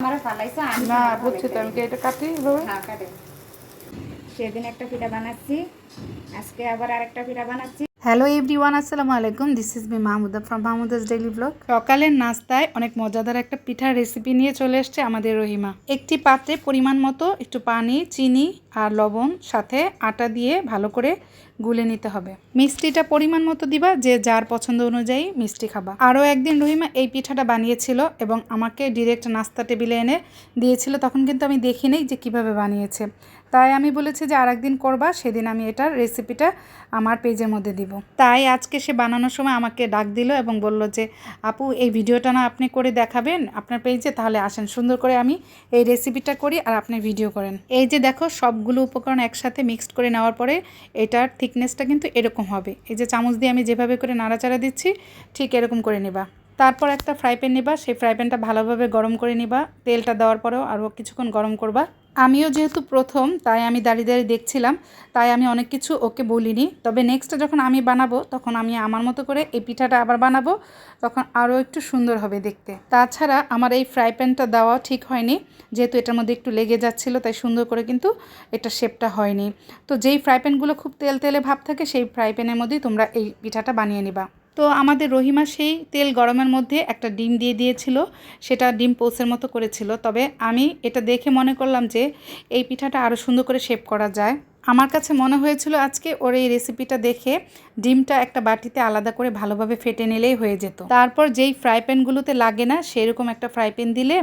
না বুঝছি তো আমি এটা কাটি হ্যাঁ সেদিন একটা পিঠা বানাচ্ছি আজকে আবার আরেকটা পিঠা বানাচ্ছি। হ্যালো এভরিওয়ান আসসালামু আলাইকুম this is me Mahmuda from Mahmuda's daily blog সকালের নাস্তায় অনেক মজাদার একটা পিঠার রেসিপি নিয়ে চলে এসেছে আমাদের রহিমা। একটি পাত্রে পরিমাণ মতো একটু পানি, চিনি আর লবণ, সাথে আটা দিয়ে ভালো করে গুলে নিতে হবে। মিষ্টিটা পরিমাণ মতো দিবা, যে যার পছন্দ অনুযায়ী মিষ্টি খাবা। আরও একদিন রহিমা এই পিঠাটা বানিয়েছিল এবং আমাকে ডিরেক্ট নাস্তা টেবিলে এনে দিয়েছিল, তখন কিন্তু আমি দেখিনি যে কীভাবে বানিয়েছে। তাই আমি বলেছি যে আরেকদিন করবা, সেদিন আমি এটার রেসিপিটা আমার পেজের মধ্যে দিব। তাই আজকে সে বানানোর সময় আমাকে ডাক দিল এবং বলল যে, আপু, এই ভিডিওটা না আপনি করে দেখাবেন আপনার পেজে তাহলে আসেন। সুন্দর করে আমি এই রেসিপিটা করি আর আপনি ভিডিও করেন। এই যে দেখো, সবগুলো উপকরণ একসাথে মিক্সড করে নেওয়ার পরে, এটার থিকনেসটা কিন্তু এরকম হবে। এই যে চামচ দিয়ে আমি যেভাবে করে নাড়াচাড়া দিচ্ছি, ঠিক এরকম করে নেবা। তারপর একটা ফ্রাই প্যান নিবা, সেই ফ্রাই প্যানটা ভালোভাবে গরম করে নিবা, তেলটা দেওয়ার পরেও আরও কিছুক্ষণ গরম করবা। আমিও যেহেতু প্রথম, তাই আমি দাঁড়িয়ে দাঁড়িয়ে দেখছিলাম, তাই আমি অনেক কিছু ওকে বলিনি। তবে নেক্সটে যখন আমি বানাবো, তখন আমি আমার মতো করে এই পিঠাটা আবার বানাবো, তখন আরও একটু সুন্দর হবে দেখতে। তাছাড়া আমার এই ফ্রাই প্যানটা দেওয়া ঠিক হয়নি, যেহেতু এটার মধ্যে একটু লেগে যাচ্ছিল, তাই সুন্দর করে কিন্তু এটা শেপটা হয়নি। তো যেই ফ্রাই প্যানগুলো খুব তেল তেলে ভাব থাকে, সেই ফ্রাই প্যানের মধ্যেই তোমরা এই পিঠাটা বানিয়ে নিবা। তো আমাদের রহিমা সেই তেল গরমের মধ্যে একটা ডিম দিয়ে দিয়েছিল, সেটা ডিম পোসের মতো করেছিল। তবে আমি এটা দেখে মনে করলাম যে এই পিঠাটা আরও সুন্দর করে শেপ করা যায়। আমার কাছে মনে হয়েছিল আজকে ওর এই রেসিপিটা দেখে ডিমটা একটা বাটিতে আলাদা করে ভালোভাবে ফেটে নিলেই হয়ে যেত। তারপর যেই ফ্রাই প্যানগুলোতে লাগে না, সেরকম একটা ফ্রাই প্যান দিলে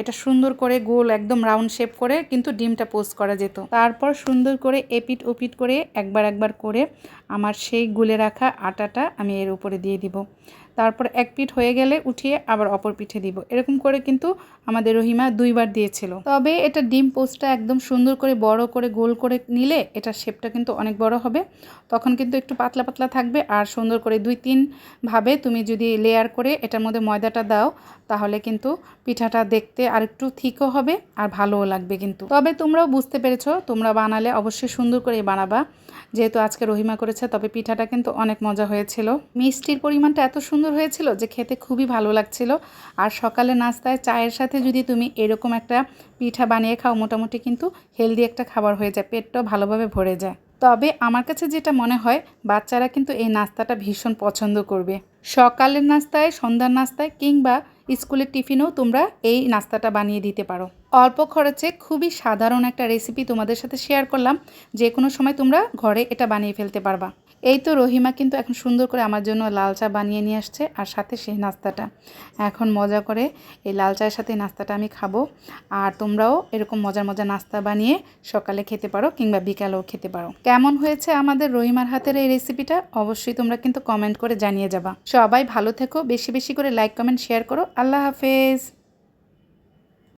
এটা সুন্দর করে গোল একদম রাউন্ড শেপ করে কিন্তু ডিমটা পোস্ট করা যেত। তারপর সুন্দর করে এপিট ওপিট করে একবার একবার করে আমার সেই গুলে রাখা আটাটা আমি এর উপরে দিয়ে দিব। তারপর এক পিঠ হয়ে গেলে উঠিয়ে আবার অপর পিঠে দিব। এরকম করে কিন্তু আমাদের রহিমা দুইবার দিয়েছিল। তবে এটা ডিম পোস্টটা একদম সুন্দর করে, বড় করে, গোল করে নিলে এটার শেপটা কিন্তু অনেক বড় হবে। তখন কিন্তু একটু পাতলা পাতলা থাকবে। আর সুন্দর করে দুই তিন ভাবে তুমি যদি লেয়ার করে এটার মধ্যে ময়দাটা দাও, তাহলে কিন্তু পিঠাটা দেখতে আর একটু থিকও হবে আর ভালোও লাগবে কিন্তু। তবে তোমরাও বুঝতে পেরেছ, তোমরা বানালে অবশ্যই সুন্দর করে বানাবা। যেহেতু আজকে রহিমা করেছে, তবে পিঠাটা কিন্তু অনেক মজা হয়েছিল। মিষ্টির পরিমাণটা এত সুন্দর হয়েছিল যে খেতে খুবই ভালো লাগছিল। আর সকালে নাস্তায় চায়ের সাথে যদি তুমি এরকম একটা পিঠা বানিয়ে খাও, মোটামুটি কিন্তু হেলদি একটা খাবার হয়ে যায়, পেটটাও ভালোভাবে ভরে যায়। তবে আমার কাছে যেটা মনে হয়, বাচ্চারা কিন্তু এই নাস্তাটা ভীষণ পছন্দ করবে। সকালের নাস্তায়, সন্ধ্যার নাস্তায় কিংবা স্কুলের টিফিনেও তোমরা এই নাস্তাটা বানিয়ে দিতে পারো। অল্প খরচে খুবই সাধারণ একটা রেসিপি তোমাদের সাথে শেয়ার করলাম। যে কোনো সময় তোমরা ঘরে এটা বানিয়ে ফেলতে পারবা। এই তো রহিমা কিন্তু এখন সুন্দর করে আমার জন্য লাল চা বানিয়ে নিয়ে আসছে আর সাথে সেই নাস্তাটা। এখন মজা করে এই লাল চায়ের সাথে নাস্তাটা আমি খাব। আর তোমরাও এরকম মজার মজার নাস্তা বানিয়ে সকালে খেতে পারো কিংবা বিকালেও খেতে পারো। কেমন হয়েছে আমাদের রহিমার হাতের এই রেসিপিটা অবশ্যই তোমরা কিন্তু কমেন্ট করে জানিয়ে যাবা। সবাই ভালো থেকো, বেশি বেশি করে লাইক কমেন্ট শেয়ার করো। আল্লাহ হাফেজ।